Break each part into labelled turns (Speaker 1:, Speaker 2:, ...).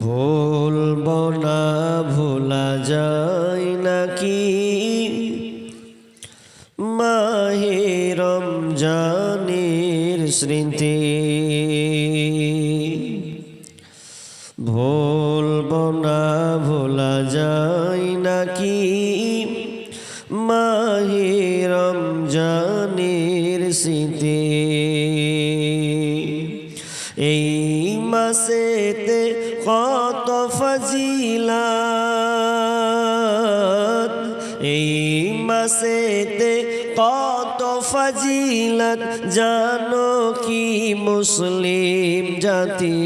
Speaker 1: ভুলব এই মাসেতে কত ফজিলত জানো কি মুসলিম জাতি?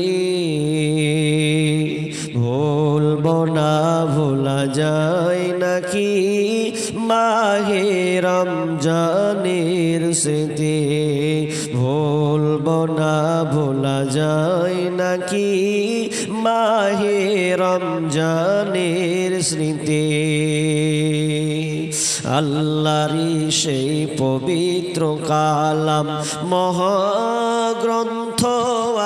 Speaker 1: ভুলব না, ভোলা যায় নাকি মাহে রমজানের স্মৃতি? ভুলব না, ভোলা যায় নাকি মাহে রমজানের স্মৃতি? আল্লাহরি সেই পবিত্র কালাম। মহাগ্রন্থ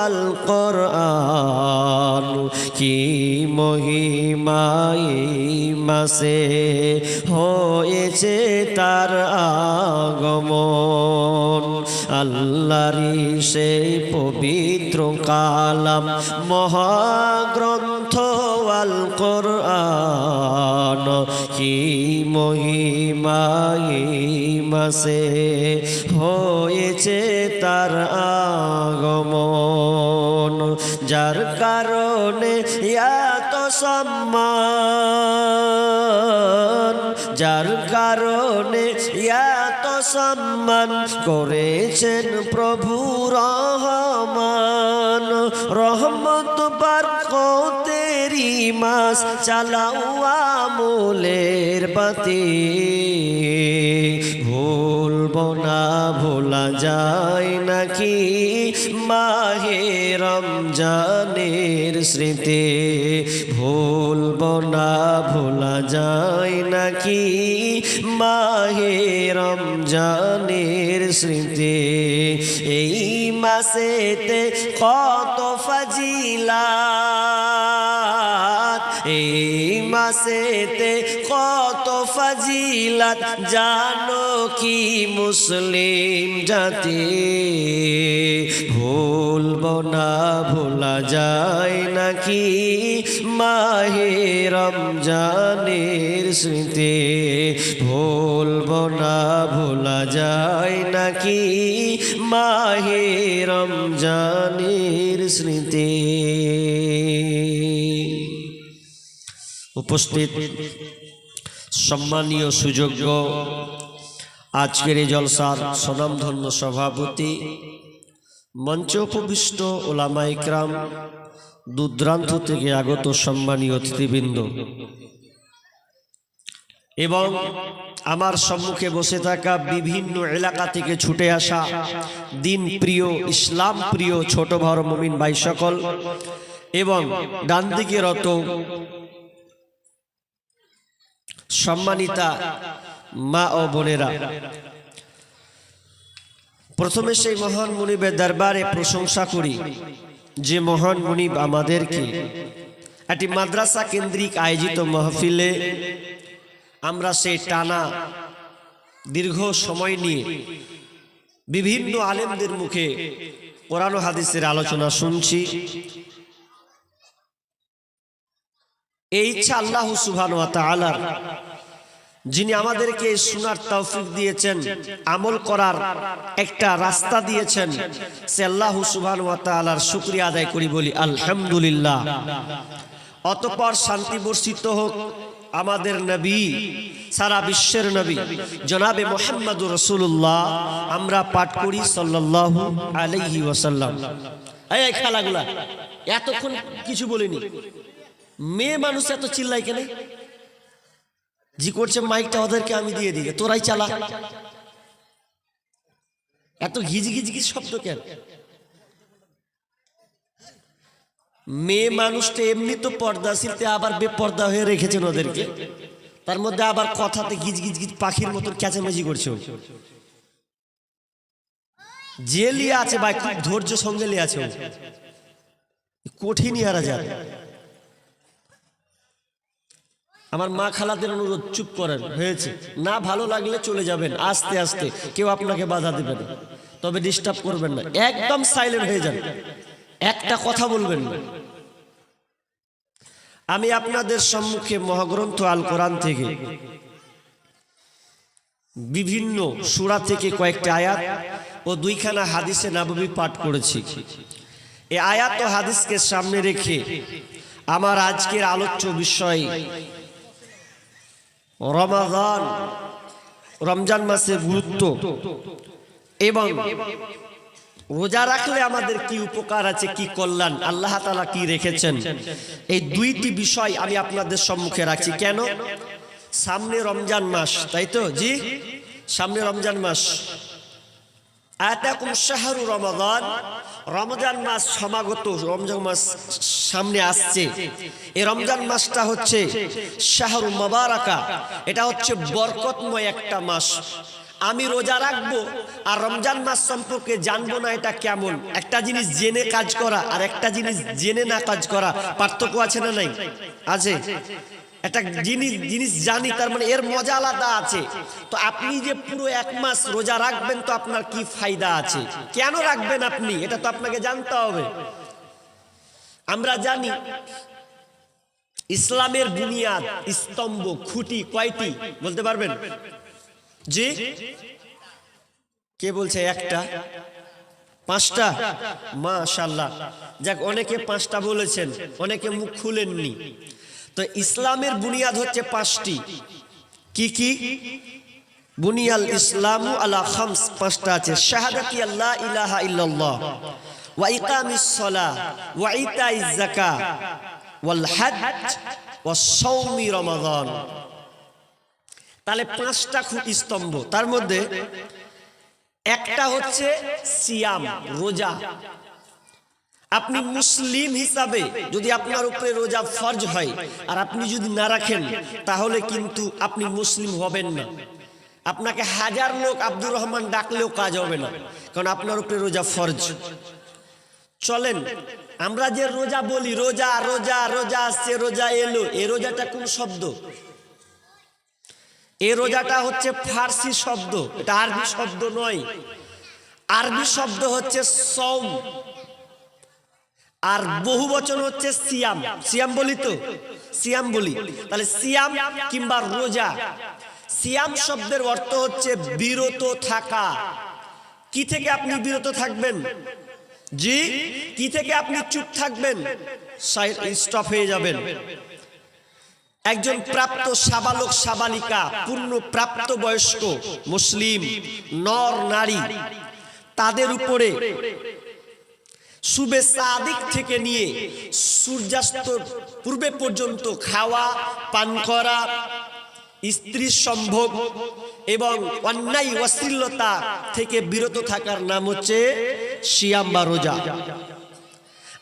Speaker 1: আল কোরআন কি মহিমাই মাসে হয়েছে তার আগমন। আল্লাহরি সেই পবিত্র কালাম, মহাগ্রন্থ আল কোরআন, কি মহিমাই মাসে হয়েছে তার আগমন? যার কারণে এত সম্মান, যার কারণে এত সম্মান করেছেন প্রভু রহমান। রহমত বারকতেরি মাস চালাও আমলের বাতি ভুলব না, ভোলা যায় নাকি মাহে রমজানের স্মৃতি। ভুলব না, ভোলা যায় নাকি মাহে রমজানের স্মৃতি। এই মাসেতে কত ফাজিলা এই মাসেতে কত ফাজিলাত জানো কি মুসলিম জাতি? ভুলব না, ভোলা যায় নাকি মাহে রমজানের স্মৃতি? ভুলব না, ভোলা যায় নাকি মাহে রমজানের স্মৃতি? উপস্থিত। সম্মানীয় সুযোগ্য আজকের এই জলসার স্বনামধন্য সভাপতি, মঞ্চ উপবিষ্ট ওলামা ইকরাম, দূরদূরান্ত থেকে আগত সম্মানীয় অতিথিবৃন্দ। এবং আমার সম্মুখে বসে থাকা বিভিন্ন এলাকা থেকে ছুটে আসা দিন প্রিয়, ইসলাম প্রিয় ছোট ভর মমিন ভাই সকল এবং ডান রত সম্মানিতা মা ও বোনেরা। প্রথমে সেই মহান মুনিবের দরবারে প্রশংসা করি, যে মহান মুনিব আমাদেরকে একটি মাদ্রাসা কেন্দ্রিক আয়োজিত মাহফিলে আমরা সেই টানা দীর্ঘ সময় নিয়ে বিভিন্ন আলেমদের মুখে কোরআন হাদিসের আলোচনা শুনছি। এই ইচ্ছা আল্লাহ তাআলার। যিনি আমাদেরকে শোনার তৌফিক দিয়েছেন, আমল করার একটা রাস্তা দিয়েছেন, সে আল্লাহ সুবহান ওয়া তাআলার শুকরিয়া আদায় করি বলি, আলহামদুলিল্লাহ। অতপর শান্তি বর্ষিত হোক আমাদের নবী, সারা বিশ্বের নবী, জনাবে মোহাম্মদ রসুল্লাহ আমরা পাঠ করি সাল্লাল্লাহু আলাইহি ওয়াসাল্লাম। এই খেলাগুলা, এতক্ষণ কিছু বলিনি। মেয়ে মানুষ এত চিল্লাই কেন? জি করছে মাইকটা ওদেরকে আমি দিয়ে দিই, তোরাই চালা। এত ঘিজি ঘিজি ঘিজি শব্দ কেন? মেয়ে মানুষটা এমনি তো পর্দাশীলতে আবার বেপর্দা হয়ে রেখেছেন ওদেরকে। তার মধ্যে আবার কথাতে গিজ গিজ পাখির মতন ক্যাচামেচি করছে যে লিয়ে আছে ভাই, খুব ধৈর্য সঙ্গে লিয়ে আছে কঠিনই কঠিন ইয়ারা যার। আমার মা খালাদের অনুরোধ চুপ করেন, হয়েছে। না ভালো লাগলে চলে যাবেন, আস্তে আস্তে, কেউ আপনাকে বাধা দেবে না। তবে ডিস্টার্ব করবেন না, একদম সাইলেন্ট হয়ে যান। একটা কথা বলবেন না। আমি আপনাদের সম্মুখে মহাগ্রন্থ আল কোরআন থেকে বিভিন্ন সুরা থেকে কয়েকটা আয়াত ও দুইখানা হাদিসে নাববী পাঠ করেছি। এই আয়াত ও হাদিসকে সামনে রেখে আমার আজকের আলোচ্য বিষয় রমাদান রমজান মাসের গুরুত্ব এবং রোজা রাখলে আমাদের কি উপকার আছে, কি কল্যাণ, আল্লাহ তালা কি রেখেছেন? এই দুইটি বিষয় আমি আপনাদের সম্মুখে রাখছি। কেন? সামনে রমজান মাস, তাই তো? জি? সামনে রমজান মাস। আতাকুম শাহরু রমাদান রমজান মাস সমাগত, রমজান মাস সামনে আসছে। এই রমজান মাসটা হচ্ছে শাহরু মাবারাকা। এটা হচ্ছে বরকতময় একটা মাস। আমি রোজা রাখব আর রমজান মাস সম্পর্কে জানব না এটা কেমন। একটা জিনিস জেনে কাজ করা আর একটা জিনিস জেনে না কাজ করা। পার্থক্য আছে না নাই? আছে? একটা জিনিস জিনিস জানি তার মানে এর মজা আলাদা আছে। তো আপনি যে পুরো এক মাস রোজা রাখবেন তো আপনার কি ফায়দা আছে? কেন রাখবেন আপনি? এটা তো আপনাকে জানতে হবে। আমরা জানি ইসলামের বুনিয়াদ স্তম্ভ খুঁটি কয়টি? বলতে পারবেন? জি? কে বলছে একটা? পাঁচটা? মাশাল্লাহ যাক অনেকে পাঁচটা বলেছেন অনেকে মুখ খুলেননি। তো ইসলামের বুনিয়াদ হচ্ছে পাঁচটি। কি কি? বুনিয়াল ইসলামু আলা খামস, পাঁচটা আছে। শাহাদাতি আল্লাহ ইলাহা ইল্লাল্লাহ, ওয়া ইকামিস সালাহ ওয়া ইতাইজ যাকাত, ওয়াল হজ ওয়া সাওমি রমাদান। তাহলে পাঁচটা খুব স্তম্ভ। তার মধ্যে একটা হচ্ছে সিয়াম, রোজা। আপনি মুসলিম হিসাবে যদি আপনার উপরে রোজা ফরজ হয় আর আপনি যদি না রাখেন, তাহলে কিন্তু আপনি মুসলিম হবেন না। আপনাকে হাজার লোক আব্দুর রহমান ডাকলেও কাজ হবে না, কারণ আপনার উপরে রোজা ফরজ। চলেন, আমরা যে রোজা বলি, রোজা রোজা রোজা আসছে, রোজা এলো, এ রোজাটা কোন শব্দ? এ রোজাটা হচ্ছে ফার্সি শব্দ, এটা আরবি শব্দ নয়। আরবি শব্দ হচ্ছে সৌম আর বহু বচন হচ্ছে সিয়াম। সিয়াম বলি তো? সিয়াম বলি। তাহলে সিয়াম কিংবা রোজা। সিয়াম শব্দের অর্থ হচ্ছে বিরত থাকা। কি থেকে আপনি বিরত থাকবেন? জি? কি থেকে আপনি চুপ থাকবেন? স্টপ হয়ে যাবেন। একজন প্রাপ্ত সাবালক, সাবালিকা, পূর্ণ প্রাপ্ত বয়স্ক, মুসলিম, নর, নারী, তাদের উপরে শুভে সাদিক থেকে নিয়ে সূর্যাস্ত পূর্বে পর্যন্ত খাওয়া, পান করা স্ত্রীর সম্ভোগ এবং অন্যায় অশ্লীলতা থেকে বিরত থাকার নাম হচ্ছে শিয়াম বা রোজা।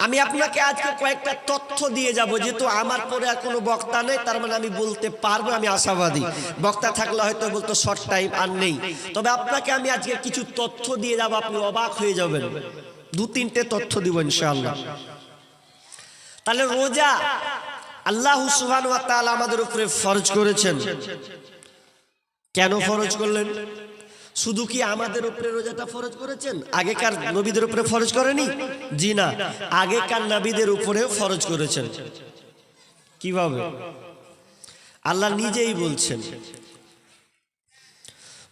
Speaker 1: আমি আপনাকে আজকে কয়েকটা তথ্য দিয়ে যাব, যেহেতু আমার পরে আর কোনো বক্তা নেই, তার মানে আমি বলতে পারব, আমি আশাবাদী। বক্তা থাকলে হয়তো বলতো শর্ট টাইম আর নেই। তবে আপনাকে আমি আজকে কিছু তথ্য দিয়ে যাব, আপনি অবাক হয়ে যাবেন। দু তিনটে তথ্য দিব ইনশাআল্লাহ। তাহলে রোজা আল্লাহ তাআলা আমাদের উপরে ফরজ করেছেন। কেন ফরজ করলেন? শুধু কি আমাদের উপরে রোজাটা ফরজ করেছেন? আগেকার নবীদের উপরে ফরজ করেনি? জি না, আগেকার নবীদের উপরে ফরজ করেছেন। কীভাবে? আল্লাহ নিজেই বলছেন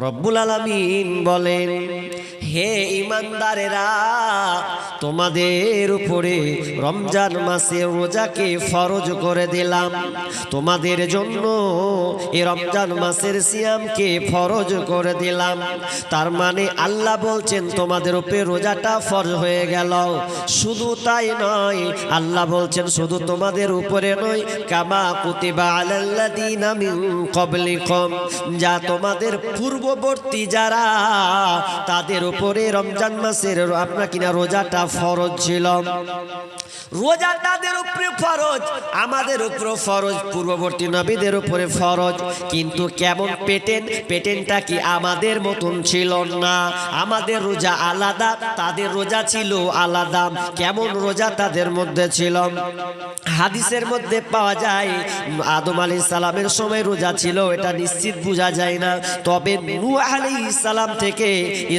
Speaker 1: রব্বুল আলামিন বলেন হে ইমানদারেরা, তোমাদের উপরে রমজান মাসে রোজাকে ফরজ করে দিলাম। তোমাদের জন্য এ রমজান মাসের সিয়ামকে ফরজ করে দিলাম। তার মানে আল্লাহ বলছেন, তোমাদের উপরে রোজাটা ফরজ হয়ে গেল। শুধু তাই নয়, আল্লাহ বলছেন, শুধু তোমাদের উপরে নয়, কামা কুতিবা আলাল্লাযীনা মিন ক্বাবলিকুম, যা তোমাদের পূর্ববর্তী যারা, তাদের উপরে রমজান মাসের আপনার কিনা রোজাটা ফরজ ছিল। রোজা তাদের উপরে ফরজ, আমাদের উপরে ফরজ, পূর্ববর্তী নবীদের উপরে ফরজ। কিন্তু কেমন পেটেন, পেটেনটা কি আমাদের মতন ছিল না? আমাদের রোজা আলাদা, তাদের রোজা ছিল আলাদা। কেমন রোজা তাদের মধ্যে ছিল? হাদিসের মধ্যে পাওয়া যায়, আদম আলী সালামের সময় রোজা ছিল, এটা নিশ্চিত বোঝা যায় না। তবে নূ আলী সালাম থেকে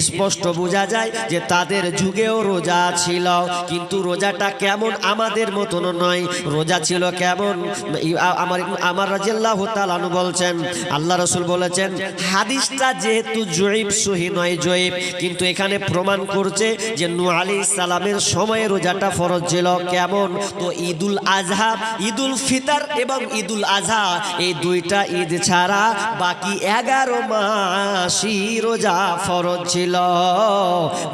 Speaker 1: স্পষ্ট বোঝা যায় যে তাদের যুগেও রোজা ছিল। কিন্তু রোজাটা কেমন আমাদের মতন নয়। রোজা ছিল কেমন? আমার আমার রাজিয়াল্লাহ তালানু বলছেন, আল্লাহ রসুল বলেছেন, হাদিসটা যেহেতু জয়ীব, সহি নয় জয়ীব, কিন্তু এখানে প্রমাণ করছে যে নু আলী সালামের সময় রোজাটা ফরজ ছিল। কেমন? তো ঈদুল আজহা ঈদুল ফিতর এবং ঈদুল আজহা এই দুইটা ঈদ ছাড়া বাকি এগারো মাসই রোজা ফরজ ছিল।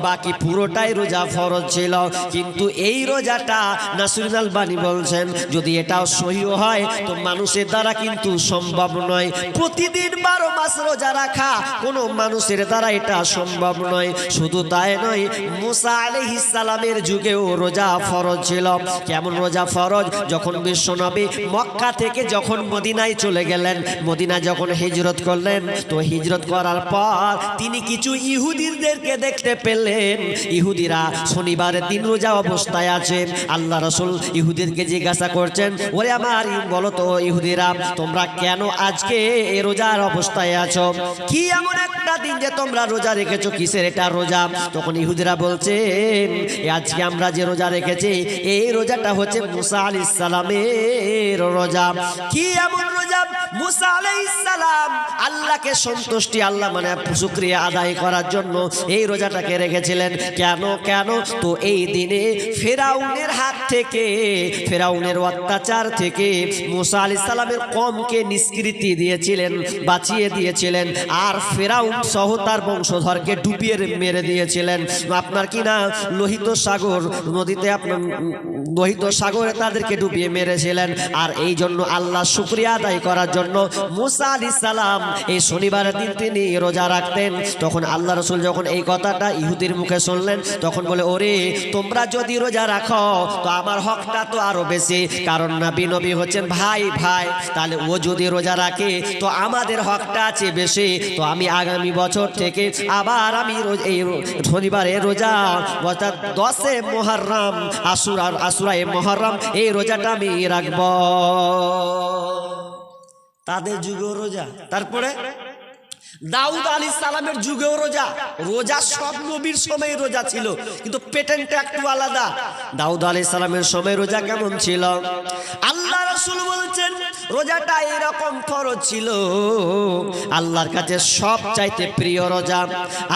Speaker 1: বাকি পুরোটাই রোজা ফরজ ছিল। কিন্তু এই রোজাটা নাসরুল আলবানি বলছেন, যদি এটাও সহি হয়, তো মানুষের দ্বারা কিন্তু সম্ভব নয়। প্রতিদিন বারো মাস রোজা রাখা, কোনো মানুষের দ্বারা এটা সম্ভব নয়। শুধু তাই নয়, মুসা আলাইহিস সালামের যুগেও রোজা ফরজ ছিল। কেমন রোজা ফরজ? যখন বিশ্বনবী মক্কা থেকে যখন মদিনায় চলে গেলেন, মদিনা যখন হিজরত করলেন, তো হিজরত করার পর তিনি কিছু ইহুদিদেরকে দেখতে পেলেন। ইহুদিরা শনিবারের দিন রোজা অবস্থায় আছে। আল্লাহ রসুল ইহুদিরকে জিজ্ঞাসা করছেন, ওরে আমার বলো তো ইহুদিরা, তোমরা কেন আজকে এ রোজার অবস্থায় আছো? কি এমন একটা দিন যে তোমরা রোজা রেখেছো? কিসের এটা রোজা? তখন ইহুদিরা বলছে আজকে আমরা যে রোজা রেখেছি, এই রোজাটা হচ্ছে মুসা আলি সালামের রোজা। কি এমন রোজা মুসা আলাইহিস আল্লাহকে সন্তুষ্টি, আল্লাহ মানে শুক্রিয়া আদায় করার জন্য এই রোজাটাকে রেখেছিলেন। কেন কেন? তো এই দিনে ফেরাউনের হাত থেকে, ফেরাউনের অত্যাচার থেকে মুসা আলি সালামের কমকে নিষ্কৃতি দিয়েছিলেন, বাঁচিয়ে দিয়েছিলেন। আর ফেরাউন সহ তার বংশধরকে ডুবিয়ে মেরে দিয়েছিলেন। আপনার কি না লোহিত সাগর, নদীতে আপনার লোহিত সাগরে তাদেরকে ডুবিয়ে মেরেছিলেন। আর এই জন্য আল্লাহ শুক্রিয়া আদায় করার জন্য মুসা আলি সালাম এই শনিবারের দিন তিনি রোজা রাখতেন। তখন আল্লাহ রসুল যখন এই কথাটা ইহুদির মুখে শুনলেন, তখন বলে, ওরে, তোমরা যদি রোজা রাখো, তো আমার হকটা তো আরও বেশি। কারণ নবী নবী হচ্ছেন ভাই ভাই। তাহলে ও যদি রোজা রাখে, তো আমাদের হকটা আছে বেশি। তো আমি আগামী বছর থেকে আবার আমি এই শনিবারে রোজা, অর্থাৎ দশে মহরম আসুরার আসুরায় মহরম এই রোজাটা আমি রাখব। তাদের যুগ রোজা। তারপরে? দাউদ আলী সালামের যুগেও রোজা। রোজা সব নবীর সময় রোজা ছিল, কিন্তু পেটেন্টটা একটু আলাদা। দাউদ আলী সালামের সময় রোজা কেমন ছিল? আল্লাহ রসুল বলছেন, রোজাটা এরকম ফরজ ছিল। আল্লাহর কাছে সব চাইতে প্রিয় রোজা,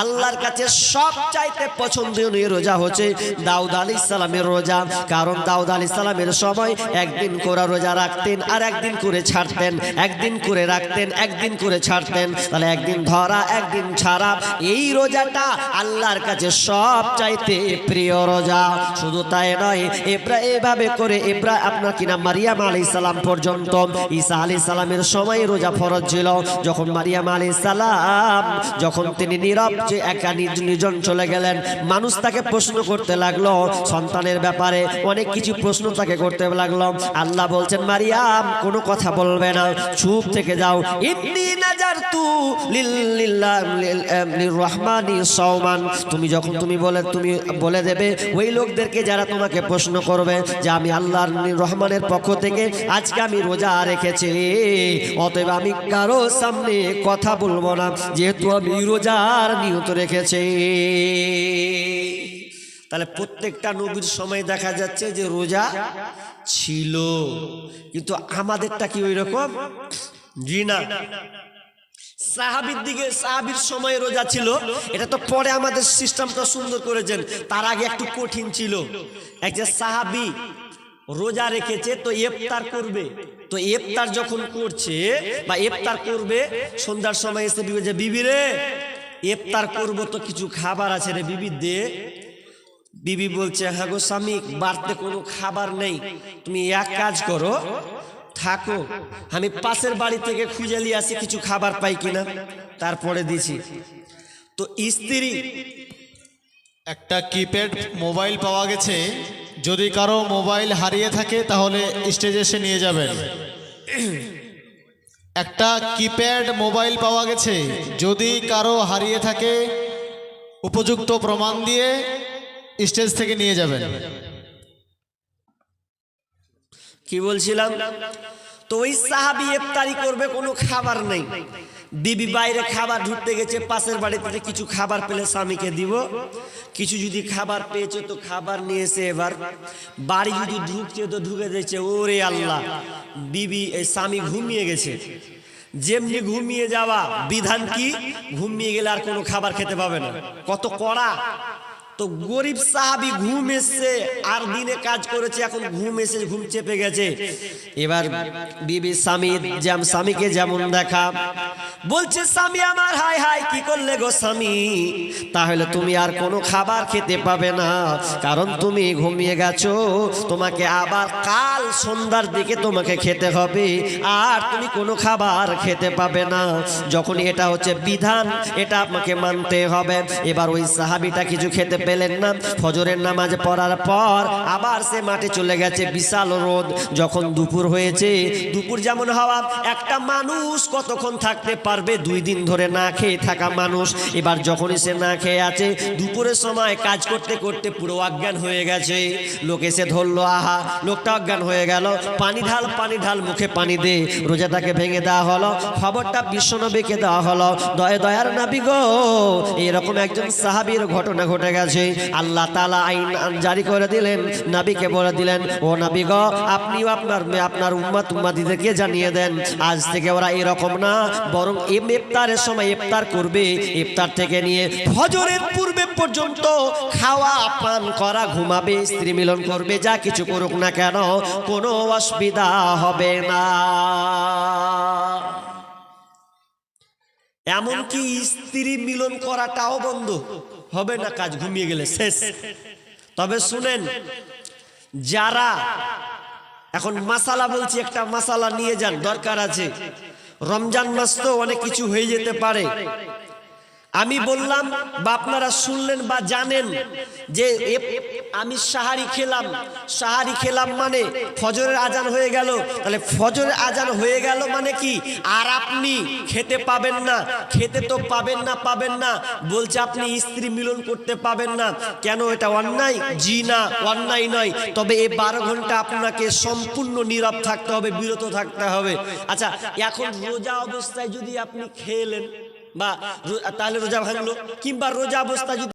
Speaker 1: আল্লাহর কাছে সব চাইতে পছন্দনীয় রোজা হচ্ছে দাউদ আলী সালামের রোজা। কারণ দাউদ আলী সালামের সময় একদিন করে রোজা রাখতেন আর একদিন করে ছাড়তেন, একদিন করে রাখতেন, একদিন করে ছাড়তেন। তাহলে একদিন ধরা, একদিন ছাড়া। এই রোজাটা আল্লাহর কাছে সব চাইতে প্রিয় রোজা। শুধু তাই নয় এব্রা এভাবে করে এব্রা আপনার কিনা মারিয়াম আলী সালাম পর্যন্ত। ঈসা আলী সালামের সময় রোজা ফরজ ছিল। যখন মারিয়াম আলী সালাম যখন তিনি নীরব যে একা নিজ নিজন চলে গেলেন, মানুষ তাকে প্রশ্ন করতে লাগল। সন্তানের ব্যাপারে অনেক কিছু প্রশ্ন তাকে করতে লাগল। আল্লাহ বলছেন, মারিয়াম, কোনো কথা বলবে না। চুপ থেকে যাও। নাজারতু লিল্লাহ তুমি যখন তুমি বলে তুমি বলে দেবে, ওই লোকদেরকে যারা তোমাকে প্রশ্ন করবে যে আমি আল্লাহর রহমানের পক্ষ থেকে আজকে আমি রোজা রেখেছি, অতএব আমি কারও সামনে কথা বলব না, যেহেতু আমি রোজার নিয়ত রেখেছি। তাহলে প্রত্যেকটা নবীর সময় দেখা যাচ্ছে যে রোজা ছিল, কিন্তু আমাদেরটা কি ওই রকম জি না সাহাবির দিকে সাহাবির সময় রোজা ছিল, এটা তো পরে আমাদের সিস্টেমটা সুন্দর করেছেন, তার আগে একটু কঠিন ছিল। এক যে সাহাবি রোজা রেখেছে, তো ইফতার করবে। তো ইফতার যখন করছে বা ইফতার করবে, সন্ধ্যার সময় এসে বিবি যে, বিবি রে, ইফতার করব তো কিছু খাবার আছে রে বিবি, দে। বিবি বলছে হ্যাঁ গো স্বামী, বাড়তে কোনো খাবার নেই। তুমি এক কাজ করো থাকো, আমি পাশের বাড়ি থেকে খুঁজে নিয়ে আসি কিছু খাবার পাই কিনা। তারপরে দিছি। তো স্ত্রী,
Speaker 2: একটা কিপ্যাড মোবাইল পাওয়া গেছে। যদি কারও মোবাইল হারিয়ে থাকে, তাহলে স্টেজে এসে নিয়ে যাবেন। একটা কিপ্যাড মোবাইল পাওয়া গেছে। যদি কারও হারিয়ে থাকে, উপযুক্ত প্রমাণ দিয়ে স্টেজ থেকে নিয়ে যাবেন।
Speaker 1: কি বলছিলাম? তো ওই সাহাবি ইফতারি করবে, কোনো খাবার নেই। বিবি বাইরে খাবার ঢুকতে গেছে, পাশের বাড়ি থেকে কিছু খাবার পেলে স্বামীকে দিব। কিছু যদি খাবার পেয়েছে তো খাবার নিয়ে এসে এবার বাড়ি যদি ঢুকছে তো ঢুকে দিয়েছে, ওরে আল্লাহ। বিবি স্বামী ঘুমিয়ে গেছে। যেমনি ঘুমিয়ে যাওয়া বিধান কি? ঘুমিয়ে গেলে আর কোনো খাবার খেতে পাবে না। কত কড়া। তো গরিব সাহাবি ঘুম এসছে, আর দিনে কাজ করেছে, এখন ঘুম এসে ঘুম চেপে গেছে। এবার বিবি স্বামী যেম স্বামীকে যেমন দেখা, বলছে, স্বামী আমার হাই হাই কি করলে গো স্বামী? তাহলে তুমি আর কোনো খাবার খেতে পাবে না, কারণ তুমি ঘুমিয়ে গেছো, তোমাকে আবার কাল সন্ধ্যার দিকে তোমাকে খেতে হবে, আর তুমি কোনো খাবার খেতে পাবে না। যখন এটা হচ্ছে বিধান, এটা আপনাকে মানতে হবে। এবার ওই সাহাবিটা কিছু খেতে পেলেন না। ফজরের নামাজ পড়ার পর আবার সে মাঠে চলে গেছে বিশাল রোদ। যখন দুপুর হয়েছে, দুপুর যেমন হওয়া, একটা মানুষ কতক্ষণ থাকতে পারবে? দুই দিন ধরে না খেয়ে থাকা মানুষ। এবার যখনই সে না খেয়ে আছে, দুপুরের সময় কাজ করতে করতে পুরো অজ্ঞান হয়ে গেছে। লোক এসে ধরলো, আহা, লোকটা অজ্ঞান হয়ে গেল। পানি ঢাল পানি ঢাল, মুখে পানি দে। রোজাটাকে ভেঙে দেওয়া হলো, খবরটা বিশ্বনবীকে দেওয়া হলো। দয়া দয়ার নাবি গো। এরকম একজন সাহাবীর ঘটনা ঘটে গেছে। আল্লাহ তালা আইন জারি করে দিলেন, নাবিকে বলে দিলেন, ও নাবি গো, আপনিও আপনার আপনার উম্মাত উম্মাদিদেরকে জানিয়ে দেন, আজ থেকে ওরা এরকম না, বরং এম ইফতারের সময় ইফতার করবে, ইফতার থেকে নিয়ে ফজরের পূর্বে পর্যন্ত খাওয়া, পান করা, ঘুমাবে, স্ত্রী মিলন করবে, যা কিছু করুক না কেন, কোনো অসুবিধা হবে না। এমনকি স্ত্রী মিলন করাটাও বন্ধ। হবে না কাজ ঘুমিয়ে গেলে? শেষ। তবে শুনেন যারা এখন মাসালা বলছি একটা মাসালা নিয়ে যান দরকার আছে। রমজান মাস তো অনেক কিছু হয়ে যেতে পারে। আমি বললাম বা আপনারা শুনলেন বা জানেন যে আমি সাহারি খেলাম। সাহারি খেলাম মানে ফজরের আজান হয়ে গেল। তাহলে ফজরের আজান হয়ে গেল মানে কি? আর আপনি খেতে পাবেন না। খেতে তো পাবেন না পাবেন না। বলছে আপনি স্ত্রী মিলন করতে পাবেন না। কেন এটা অন্যায়? জি না অন্যায় নয়। তবে এই বারো ঘণ্টা আপনাকে সম্পূর্ণ নীরব থাকতে হবে বিরত থাকতে হবে। আচ্ছা এখন রোজা অবস্থায় যদি আপনি খেলেন বা তাহলে রোজা ভাঙলো কিংবা রোজা অবস্থা